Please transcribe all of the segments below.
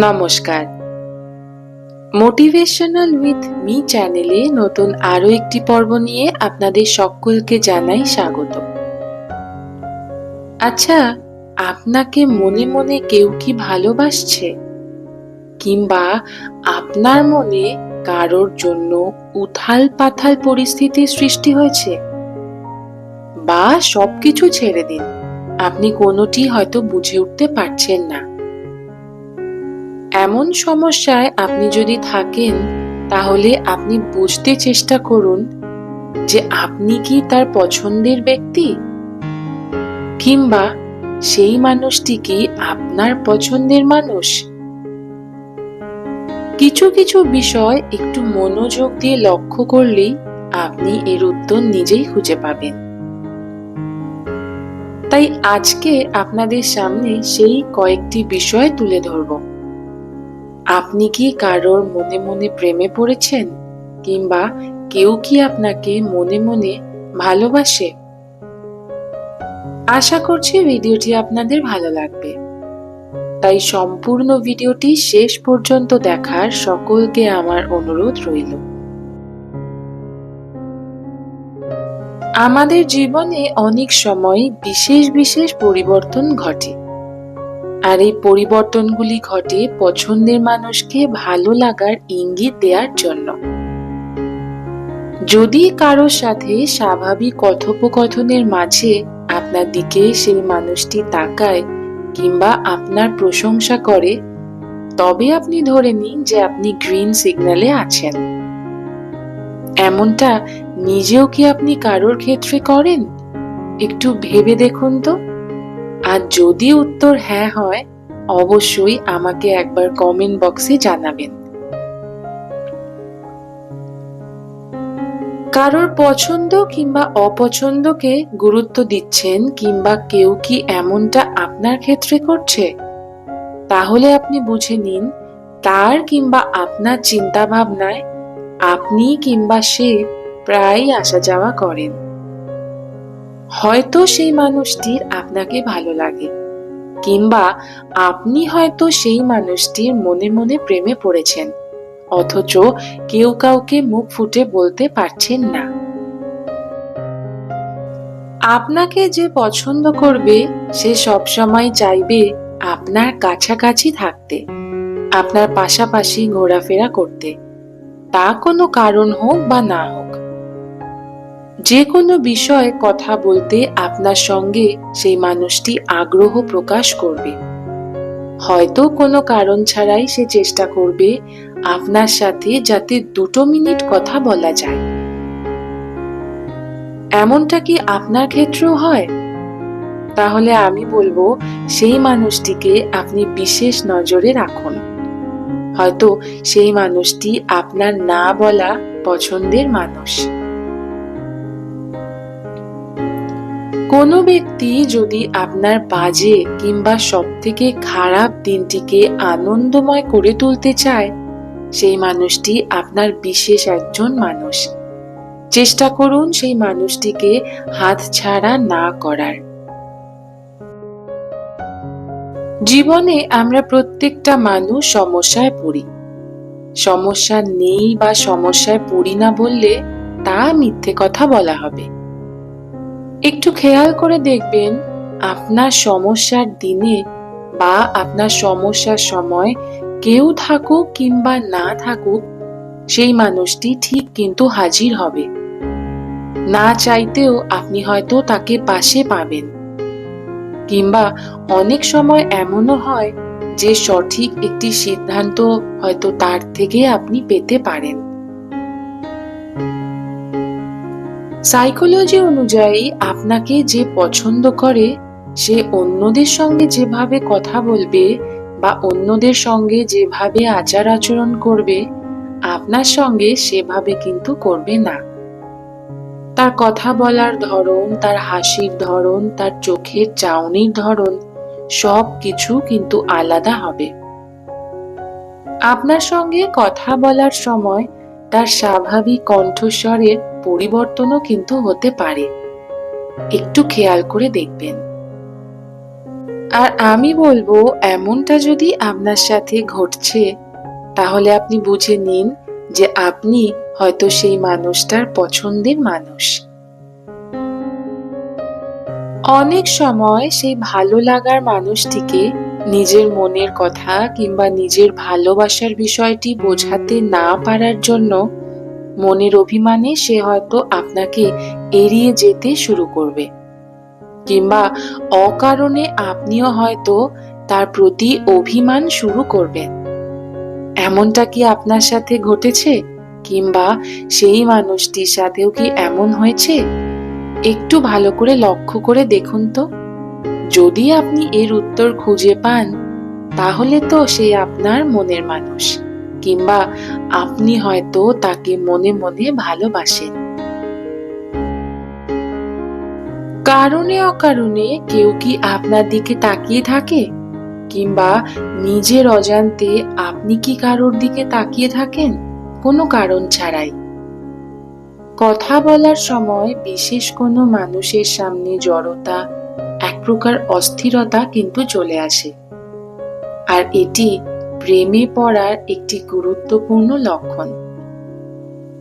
নমস্কার। Motivational with me চ্যানেলে নতুন আরও একটি পর্ব নিয়ে আপনাদের সকলকে জানাই স্বাগত। আচ্ছা আপনাকে মনে মনে কেউ কি ভালোবাসছে? কিংবা আপনার মনে কারোর জন্য উথাল পাথাল পরিস্থিতির সৃষ্টি হয়েছে? বা সবকিছু ছেড়ে দিন, আপনি কোনোটি হয়তো বুঝে উঠতে পারছেন না। এমন সমস্যায় আপনি যদি থাকেন, তাহলে আপনি বুঝতে চেষ্টা করুন যে আপনি কি তার পছন্দের ব্যক্তি? কিংবা সেই মানুষটি কি আপনার পছন্দের মানুষ? কিছু কিছু বিষয় একটু মনোযোগ দিয়ে লক্ষ্য করলেই আপনি এর উত্তর নিজেই খুঁজে পাবেন। তাই আজকে আপনাদের সামনে সেই কয়েকটি বিষয় তুলে ধরবো। আপনি কি কারোর মনে মনে প্রেমে পড়েছেন? কিংবা কেউ কি আপনাকে মনে মনে ভালোবাসে? আশা করছি ভিডিওটি আপনাদের ভালো লাগবে। তাই সম্পূর্ণ ভিডিওটি শেষ পর্যন্ত দেখার সকলকে আমার অনুরোধ রইল। আমাদের জীবনে অনেক সময় বিশেষ বিশেষ পরিবর্তন ঘটে। আর এই পরিবর্তনগুলি ঘটে পছন্দের মানুষকে ভালো লাগার ইঙ্গিত দেওয়ার জন্য। যদি কারোর সাথে স্বাভাবিক কথোপকথনের মাঝে আপনার দিকে সেই মানুষটি তাকায় কিংবা আপনার প্রশংসা করে, তবে আপনি ধরে নিন যে আপনি গ্রিন সিগন্যালে আছেন। এমনটা নিজেও কি আপনি কারোর ক্ষেত্রে করেন? একটু ভেবে দেখুন তো। আর যদি উত্তর হ্যাঁ হয়, অবশ্যই আমাকে একবার কমেন্ট বক্সে জানাবেন। কারোর পছন্দ কিংবা অপছন্দকে গুরুত্ব দিচ্ছেন কিংবা কেউ কি এমনটা আপনার ক্ষেত্রে করছে? তাহলে আপনি বুঝে নিন, তার কিংবা আপনার চিন্তা ভাবনায় আপনি কিংবা সে প্রায় আসা যাওয়া করেন। হয়তো সেই মানুষটির আপনাকে ভালো লাগে, কিংবা আপনি হয়তো সেই মানুষটির মনে মনে প্রেমে পড়েছেন, অথচ কেউ কাউকে মুখ ফুটে বলতে পারছেন না। আপনাকে যে পছন্দ করবে, সে সবসময় চাইবে আপনার কাছাকাছি থাকতে, আপনার পাশাপাশি ঘোরাফেরা করতে, তা কোনো কারণ হোক বা না হোক। যে কোনো বিষয়ে কথা বলতে আপনার সঙ্গে সেই মানুষটি আগ্রহ প্রকাশ করবে। হয়তো কোনো কারণ ছাড়াই সে চেষ্টা করবে আপনার সাথে যাতে দুটো মিনিট কথা বলা যায়। এমনটা কি আপনার ক্ষেত্রেও হয়? তাহলে আমি বলব সেই মানুষটিকে আপনি বিশেষ নজরে রাখুন। হয়তো সেই মানুষটি আপনার না বলা পছন্দের মানুষ। কোনো ব্যক্তি যদি আপনার বাজে কিংবা সব থেকে খারাপ দিনটিকে আনন্দময় করে তুলতে চায়, সেই মানুষটি আপনার বিশেষ একজন মানুষ। চেষ্টা করুন সেই মানুষটিকে হাত ছাড়া না করার। জীবনে আমরা প্রত্যেকটা মানুষ সমস্যায় পড়ি। সমস্যা নেই বা সমস্যায় পড়ি না বললে তা মিথ্যে কথা বলা হবে। একটু খেয়াল করে দেখবেন আপনার সমস্যার দিনে বা আপনার সমস্যার সময় কেউ থাকুক কিংবা না থাকুক, সেই মানুষটি ঠিক কিন্তু হাজির হবে। না চাইতেও আপনি হয়তো তাকে পাশে পাবেন। কিংবা অনেক সময় এমনও হয় যে সঠিক একটি সিদ্ধান্ত হয়তো তার থেকে আপনি পেতে পারেন। সাইকোলজি অনুযায়ী আপনাকে যে পছন্দ করে, সে অন্যদের সঙ্গে যেভাবে কথা বলবে বা অন্যদের সঙ্গে যেভাবে আচার আচরণ করবে, আপনার সঙ্গে সেভাবে কিন্তু করবে না। তার কথা বলার ধরন, তার হাসির ধরন, তার চোখের চাউনির ধরন, সব কিছু কিন্তু আলাদা হবে। আপনার সঙ্গে কথা বলার সময় তার স্বাভাবিক কণ্ঠস্বরের পরিবর্তনও কিন্তু হতে পারে। একটু খেয়াল করে দেখবেন। আর আমি বলব, এমনটা যদি আপনার সাথে ঘটছে, তাহলে আপনি বুঝে নিন যে আপনি হয়তো সেই মানুষটার পছন্দের মানুষ। অনেক সময় সেই ভালো লাগার মানুষটিকে নিজের মনের কথা কিংবা নিজের ভালোবাসার বিষয়টি বোঝাতে না পারার জন্য মনের অভিমানে সে হয়তো আপনাকে এড়িয়ে যেতে শুরু করবে। কিংবা অকারণে আপনিও হয়তো তার প্রতি অভিমান শুরু করবেন। এমনটা কি আপনার সাথে ঘটেছে? কিংবা সেই মানুষটির সাথেও কি এমন হয়েছে? একটু ভালো করে লক্ষ্য করে দেখুন তো। যদি আপনি এর উত্তর খুঁজে পান, তাহলে তো সে আপনার মনের মানুষ, কিংবা আপনি হয়তো তাকে মনে মনে ভালোবাসেন। কারণে অকারণে কেউ কি আপনার দিকে তাকিয়ে থাকে? কিংবা নিজের অজান্তে আপনি কি কারোর দিকে তাকিয়ে থাকেন? কোনো কারণ ছাড়াই। কথা বলার সময় বিশেষ কোনো মানুষের সামনে জড়তা, এক প্রকার অস্থিরতা কিন্তু চলে আসে। আর এটি প্রেমে পড়ার একটি গুরুত্বপূর্ণ লক্ষণ।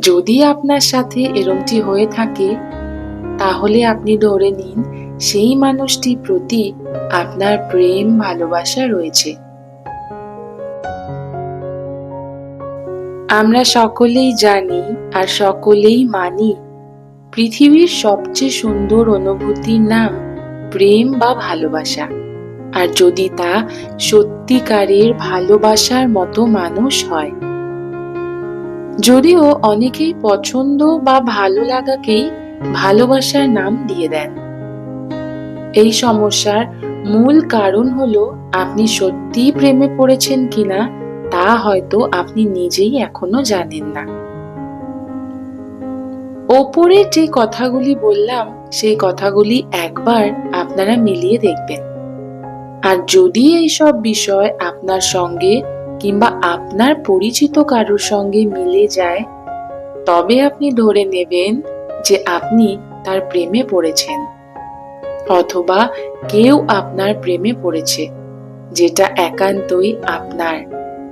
যদি আপনার সাথে এরমটি হয়ে থাকে, তাহলে আপনি ধরে নিন, সেই মানুষটির প্রতি আপনার প্রেম, ভালোবাসা রয়েছে। আমরা সকলেই জানি আর সকলেই মানি, পৃথিবীর সবচেয়ে সুন্দর অনুভূতির নাম প্রেম বা ভালোবাসা। আর যদি তা সত্যিকারের ভালোবাসার মতো মানুষ হয়। যদিও অনেকেই পছন্দ বা ভালো লাগাকেই ভালোবাসার নাম দিয়ে দেন। এই সমস্যার মূল কারণ হলো, আপনি সত্যিই প্রেমে পড়েছেন কিনা তা হয়তো আপনি নিজেই এখনও জানেন না। ওপরে যে কথাগুলি বললাম, সেই কথাগুলি একবার আপনারা মিলিয়ে দেখবেন। আর যদি এই সব বিষয় আপনার সঙ্গে কিংবা আপনার পরিচিত কারোর সঙ্গে মিলে যায়, তবে আপনি ধরে নেবেন যে আপনি তার প্রেমে পড়েছেন, অথবা কেউ আপনার প্রেমে পড়েছে, যেটা একান্তই আপনার।